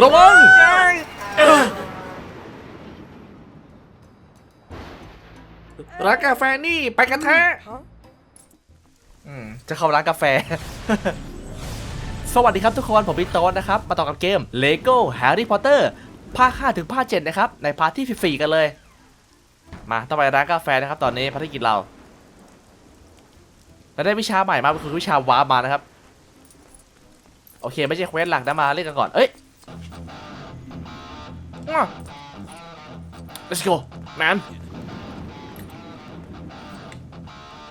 ระวังร้านกาแฟนี่ไปกันเถอะอืมจะเข้าร้านกาแฟ สวัสดีครับทุกคน ผมพี่โต๊ดนะครับ มาต่อกับเกม Lego Harry Potter ภาค5ถึงภาค7นะครับ ในพาร์ทที่ 14 กันเลย มาต้องไปร้านกาแฟนะครับ ตอนนี้ภารกิจเราเราได้วิชาใหม่มาคือวิชาวาร์ปมานะครับ โอเค ไม่ใช่เควสหลักนะมาเล่นกันก่อน เอ้ยอ้าว let's go man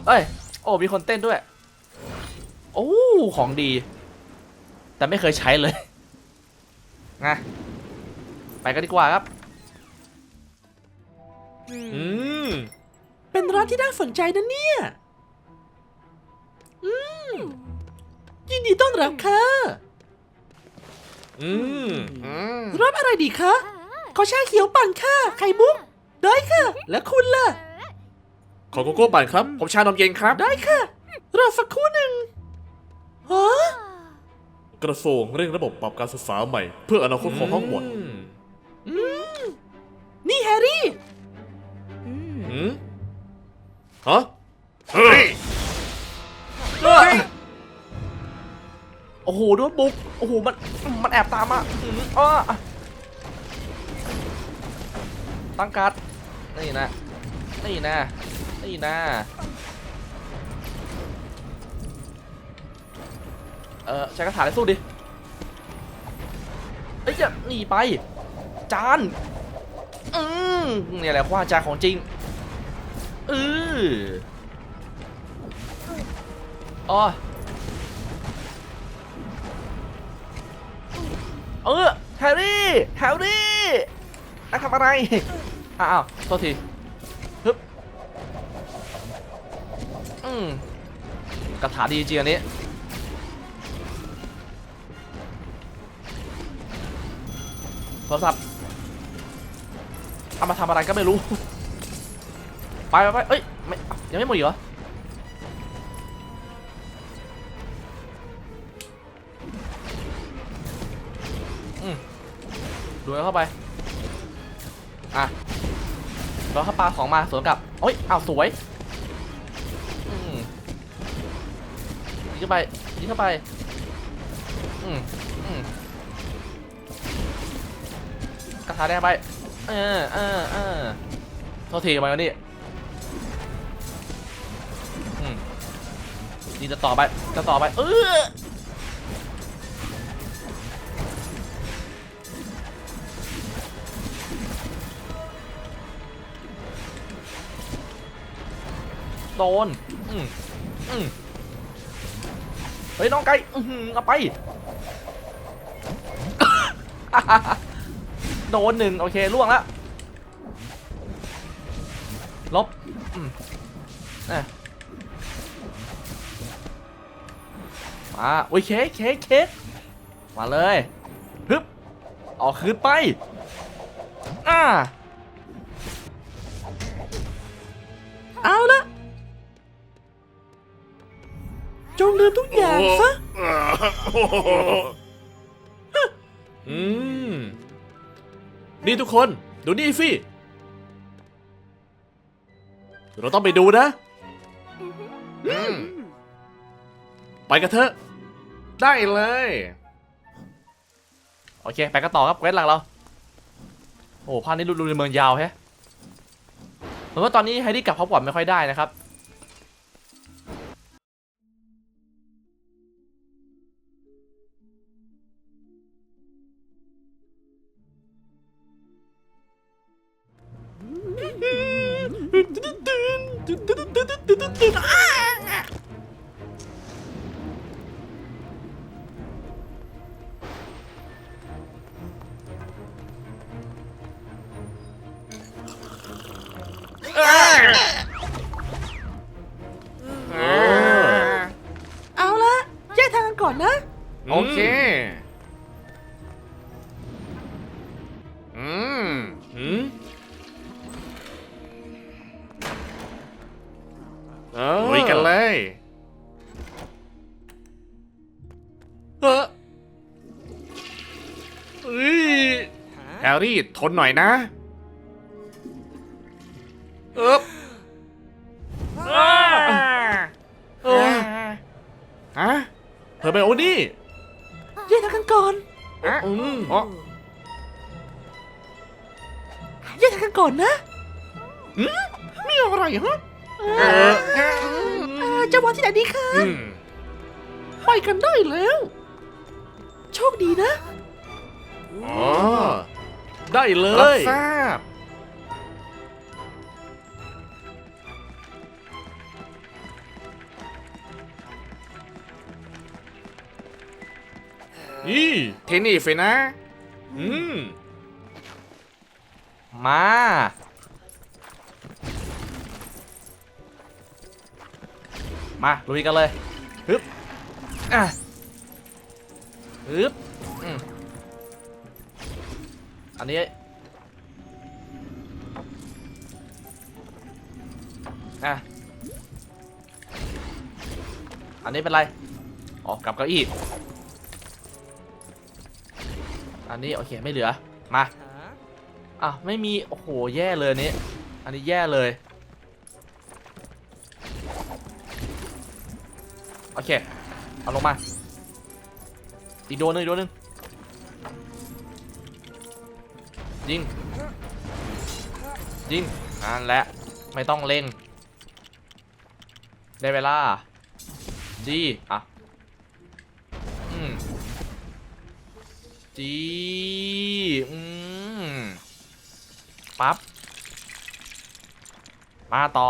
เอ้ย โอ้ มีคนเต้นด้วย โอ้ ของดี แต่ไม่เคยใช้เลยไงไปกันดีกว่าครับ อืม เป็นร้านที่น่าสนใจนะเนี่ย อืม ยินดีต้อนรับค่ะ อืม รับอะไรดีคะ ขอชาเขียวปั่นค่ะ ไข่มุก ได้ค่ะ และคุณล่ะ ขอโกโก้ปั่นครับ ผมชานมเย็นครับ ได้ค่ะ รอสักครู่หนึ่งฮะกระทรวงเร่งระบบปรับการศึกษาใหม่ เพื่ออนาคตของฮอกวอตส์นี่แฮร์รี่อืมฮะเฮ้ยโอ้โหโดนบุก โอ้โห มัน มันแอบตามมาอื้ออ้อ ตั้งการ์ดนี่นะ นี่นะ นี่นะ เออใช้กระถางให้สู้ดิ เอ้ยอย่าหนีไป จาน อืมเนี่ยแหละว่าจานของจริง อืออ๋อเออแฮร์รี่ แฮร์รี่นักทำอะไร อ้าวโทษทีฮึบอืมกระถาดีจริงอันนี้โทรศัพท์เอามาทำอะไรก็ไม่รู้ ไปไปไปเอ้ยไม่ยังไม่หมดอีกเหรอดูเข้าไป อะ เราเข้าปลาของมาสวนกลับโอ้ยอ้าวสวยอืมยิงเข้าไปยิงเข้าไปอืมอืมกระถาแดงไปเออเออเออโทษทีมาวันนี้อืมนี่จะต่อไปจะต่อไปเออ โดนอืมอืมเฮ้ยน้องไก่อื้อหือเอาไปโดนหนึ่งโอเคล่วงแล้วลบอืมอะมาโอ้ยเค้กเค้กเค้กมาเลยฮึบออกคืนไปอ่าเอาละ จงลืมทุกอย่างซะ อืม นี่ทุกคน ดูนี่สิเราต้องไปดูนะ ไปกันเถอะ ได้เลย โอเค ไปกันต่อครับเควสหลังเรา โอ้ภาพนี้ดูดูในเมืองยาวแฮะเหมือนว่าตอนนี้ไฮดี้กลับฮอกวอตส์ไม่ค่อยได้นะครับ โอเค อืมอืมเออลุยกันเลยเออเฮ้ยรรี่ทนหน่อยนะ แยกกันก่อนอะอืมอ๋อแยกกันก่อนนะมีอะไรฮะเออจะวางที่ไหนดีคะอืมไปกันได้แล้ว โชคดีนะ อ๋อได้เลรับย ทราบ นี่ที่นี่ฟินะ อืม มา มาลุยกันเลยฮึบอะฮึบอืมอันนี้อะอันนี้เป็นไร อ๋อ กลับเก้าอี้ อันนี้โอเคไม่เหลือ มาอะไม่มีโอ้โหแย่เลยอันนี้ อันนี้แย่เลย โอเค เอาลงมา อีกโดนหนึงอีกโดนหนึงยิง ยิงนั่นแหละไม่ต้องเล็งได้เวลาดีอะ จีอืมปั๊บ มาต่อ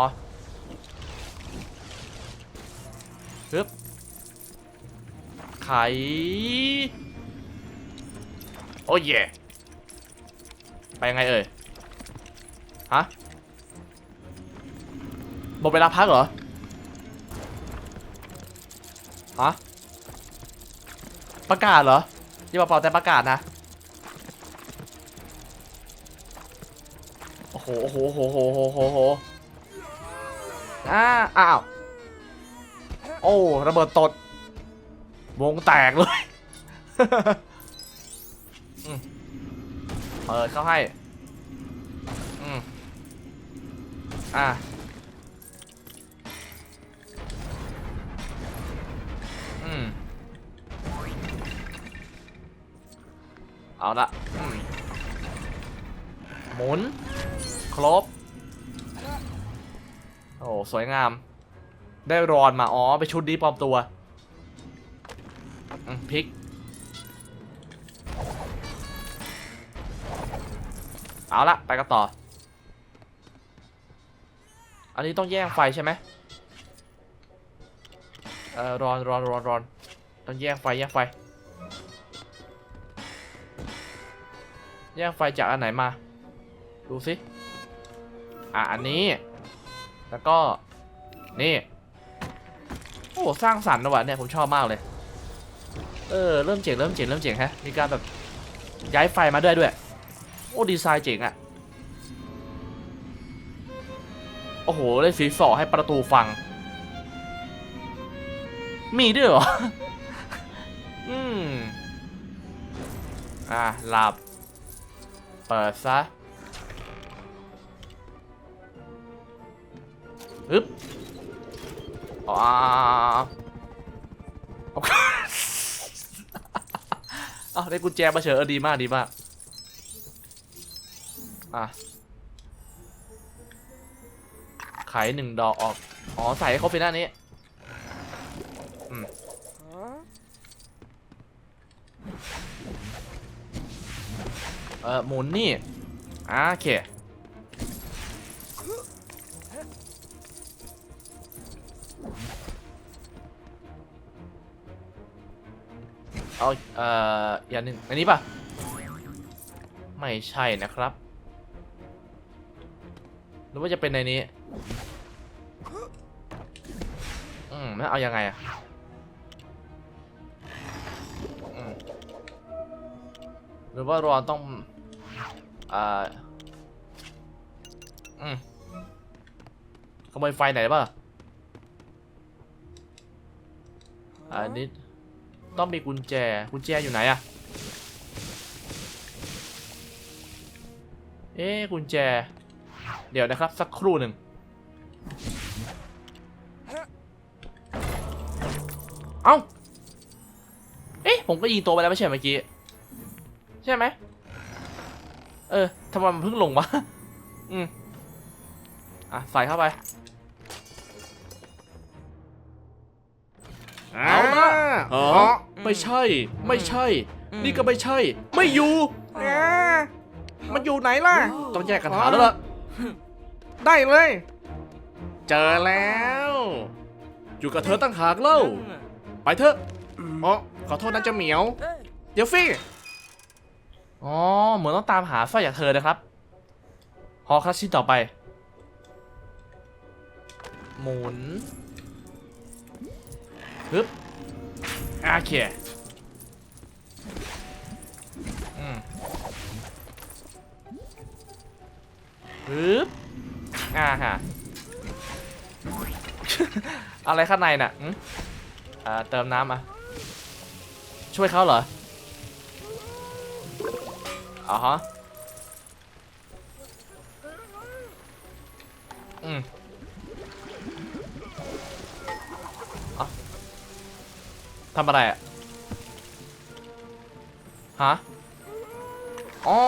ฮึบไข โอ้ยไปยังไงเอ่ย ฮะหมดเวลาพักเหรอ ฮะ ประกาศเหรอ ยี่ปอปอแต่ประกาศนะ โอ้โห โอ้โห โอ้โห โอ้โห โอ้โหอ่าอ้าว โอ้ ระเบิดตด วงแตกเลย เปิดเข้าให้ อืมอะ เอาละหมุน ครบ โอ้สวยงาม ได้รอนมา อ๋อ ไปชุดนี้ปลอมตัวพลิก เอาละไปกันต่อ อันนี้ต้องแย่งไฟใช่ไหมเออรอนรอนรอนรอนต้องแย่งไฟแย่งไฟ แย่งไฟจากอันไหนมา ดูสิอะอันนี้ แล้วก็นี่โอ้สร้างสรรค์นะวะเนี่ยผมชอบมากเลย เออเริ่มเจ๋งเริ่มเจ๋งเริ่มเจ๋งฮะมีการแบบย้ายไฟมาด้วยด้วย โอ้ดีไซน์เจ๋งอะโอ้โหได้สีสอให้ประตูฟัง มีด้วยเหรอ อืม อะหลับ ปิดซะอึ๊บอ๋อโอเคอ้าได้กุญแจมาเฉยเออดีมากดีมาก อะไขหนึ่งดอกออก อ๋อ ใส่ให้ครบไปหน้านี้ อืม เออหมุนนี่อ่าโอเคเอาเอ่ออย่างหนึ่งอันนี้ป่ะ ไม่ใช่นะครับ หรือว่าจะเป็นในนี้ อืมแล้วเอายังไงอะหรือว่ารอนต้อง อ่าอืมขโมยไฟไหนป่ะอันนี้ต้องมีกุญแจ กุญแจอยู่ไหนอะเอ๊กุญแจ เดี๋ยวนะครับ สักครู่หนึ่งเอ้า เอ๊ะ ผมก็ยิงตัวไปแล้วไม่ใช่เมื่อกี้ ใช่ไหม เออทำไมมันเพิ่งลงวะ อืม อะ ใส่เข้าไป เอาละอ๋อ ไม่ใช่ ไม่ใช่ นี่ก็ไม่ใช่ ไม่อยู่ มันอยู่ไหนล่ะ ต้องแยกกันหาแล้วล่ะ ได้เลย เจอแล้ว อยู่กับเธอตั้งหากเล่า ไปเถอะอ๋อขอโทษนะเจ้าเหมียว เดี๋ยวฟี่ อ๋อ เหมือนต้องตามหาสร้อยจากเธอนะครับฮอคัสชิ้นต่อไป หมุนฮึบโอเคอืมฮึบอ่าฮะอะไรข้างในน่ะอืมอ่าเติมน้ำอะ ช่วยเขาเหรอ อ๋อฮะอืมอะทำอะไรอะฮะอ๋อ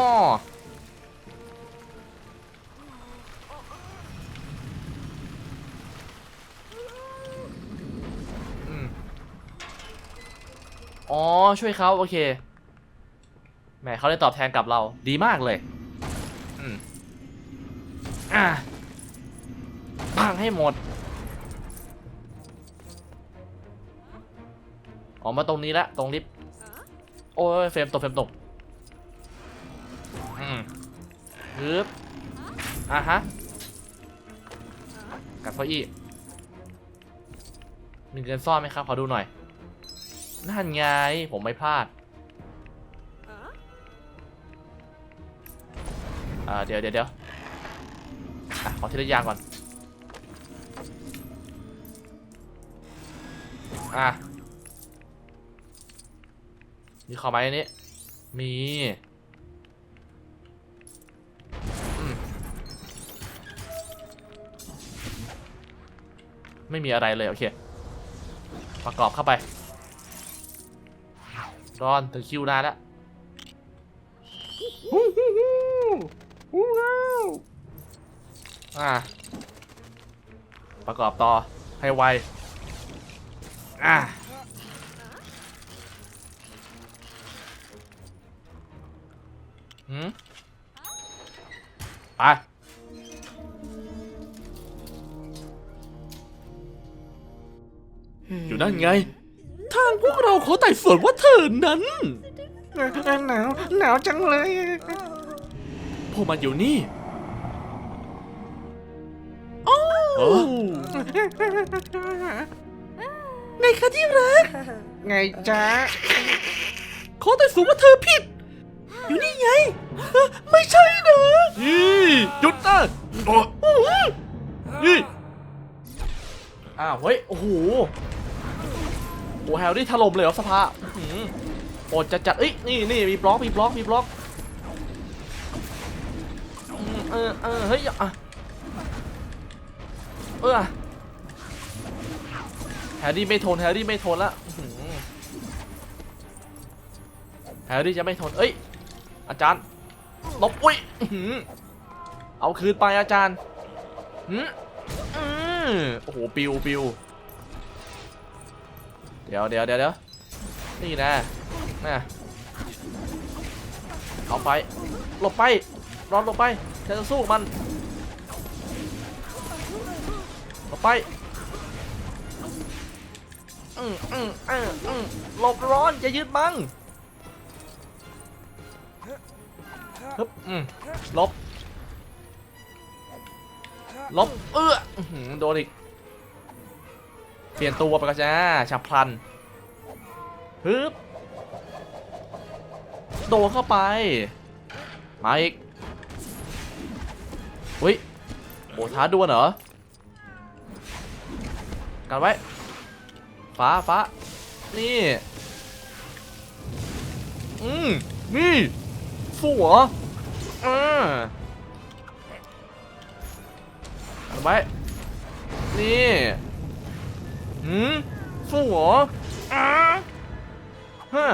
อืมอ๋อ ช่วยเขาโอเค แหมเขาได้ตอบแทนกับเราดีมากเลยอืมอะพังให้หมดออกมาตรงนี้ละตรงลิฟต์โอ้ยเฟรมตกเฟรมตกอืมฮึบอะฮะกัดเก้าอี้มีเงินซ่อนไหมครับ ขอดูหน่อยนั่นไง ผมไม่พลาด อ่าเดี๋ยวเดี๋ยวเดี๋ยวอะขอทีละอย่างก่อน อะ มีขอไหมอันนี้ มีไม่มีอะไรเลยโอเค ประกอบเข้าไปรอนถึงคิวนานแล้ว ฮู้ว้าวอะประกอบต่อให้ไว อะหืมไปอยู่นั่นไง ทางพวกเราขอไต่สวนว่าเธอนั้น หนาวหนาวจังเลย พวกมันอยู่นี่เออไงคะที่รัก ไงจ๊ะขอไต่สวนว่าเธอผิด อยู่นี่ไงเอ้อไม่ใช่นะยี่หยุดนะโอ้ยี่อ้าวเฮ้ย โอ้โหโอ้แฮร์รี่ถล่มเลยเหรอสภาอื้อหือโอ้จะจัดเอ้ยนี่นี่มีบล็อกมีบล็อกมีบล็อกอืม เออเออเฮ้ยอะเออแฮร์รี่ไม่ทนแฮร์รี่ไม่ทนละแฮร์รี่จะไม่ทนเอ้ยอาจารย์หลบอุ้ยเอาคืนไปอาจารย์อืมโอ้โหปิวปิวเดี๋ยวเดี๋ยวเดี๋ยวเดี๋ยวนี่นะนะเอาไปหลบไปรอนหลบไป ฉันจะสู้กับมันหลบไปอืมอืมอืมอืมหลบร้อนอย่ายึดมังฮึบอืมหลบหลบ เอื้ออื้อหือโดนอีก เปลี่ยนตัวไปก็จ้าฉับพลันฮึบ โดนเข้าไป มาอีก อุ้ยโอ้ท้าดวลเหรอกันไว้ ฟ้าฟ้านี่ อืมนี่สู้เหรออ่าทำไมนี่หืมสู้เหรออ่าฮะ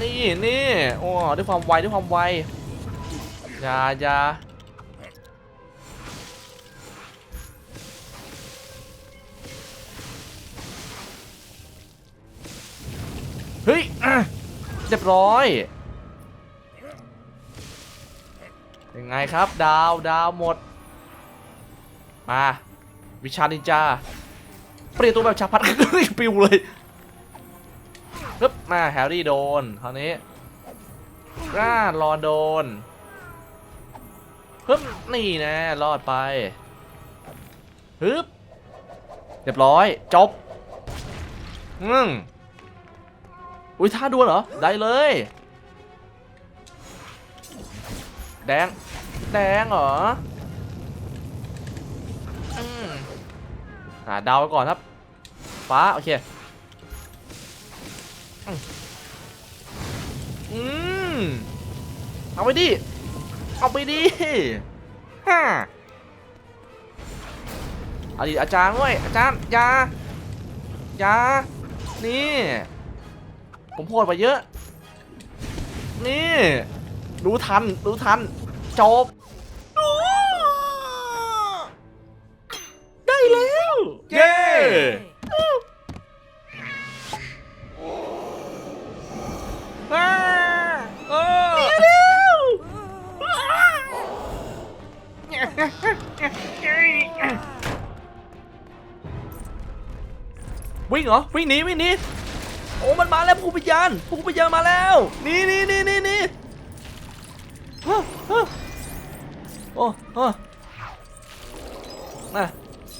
นี่นี่โอ้ด้วยความไวด้วยความไว อย่าอย่าเฮ้ยเรียบร้อย ยังไงครับ ดาวดาวหมด มา วิชานินจา เปลี่ยนตัวแบบชาพัด ปิวเลยปึ๊บมาแฮร์รี่โดนคราวนี้ร่ารอนโดน ปึ๊บนี่นะรอดไปปึ๊บเรียบร้อย จบอืมอุ้ยท่าดวลเหรอ ได้เลย แดง แดงเหรออืมอ่าดาวไว้ก่อนครับ ฟ้า โอเค อือืมเอาไปดิ เอาไปดิฮ่าเอาดิอาจารย์เว้ยอาจารย์อยาอยานี่ ผมโหดไปเยอะ นี่รู้ทันรู้ทัน จบ ได้แล้ว เย้ วิ่งเหรอวิ่งหนีวิ่งหนีโอ้มันมาแล้วผู้พิญาณผู้พิญาณมาแล้วนี่นี่นี่นี่นี่ฮะฮะโอ้ฮะน่ะ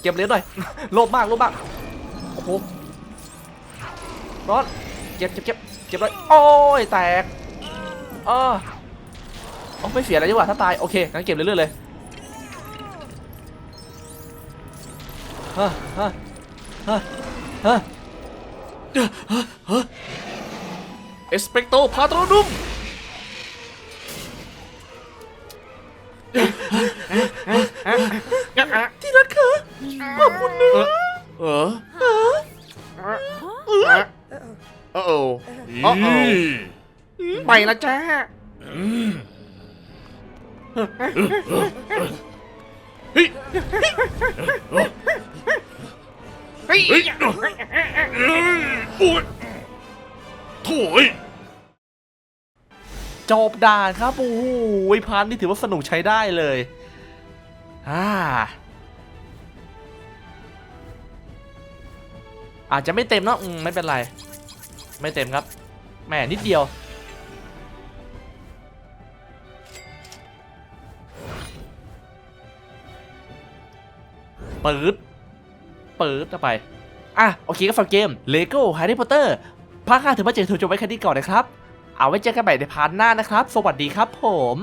เก็บเหรียญหน่อยโลภมากโลภมากโอ้โหร้อนเก็บเก็บเก็บเก็บเลยโอ้ยแตกเออโอ้ไม่เสียอะไรดีกว่าถ้าตายโอเคงั้นเก็บเรื่อยๆเลยฮะฮะฮะ ฮะเอสเปกโตพาโตรดุมที่รักคะขอบคุณนะเออเออโอ้โอ้โอ้โอ้ไปละจ้าเฮ้ย เฮ้ยโอ้ยโถ่ยจบด่านครับ โอ้โหพันนี่ถือว่าสนุกใช้ได้เลยอ่าอาจจะไม่เต็มเนอะไม่เป็นไร ไม่เต็มครับแหมนิดเดียว ปืด ปืดเข้าไป อะ โอเคก็ฝากเกม LEGO Harry Potter ภาค5ถึงมาเจอถูกจบไว้แค่นี้ก่อนนะครับ เอาไว้เจอกันใหม่ในพาร์ทหน้านะครับ สวัสดีครับผม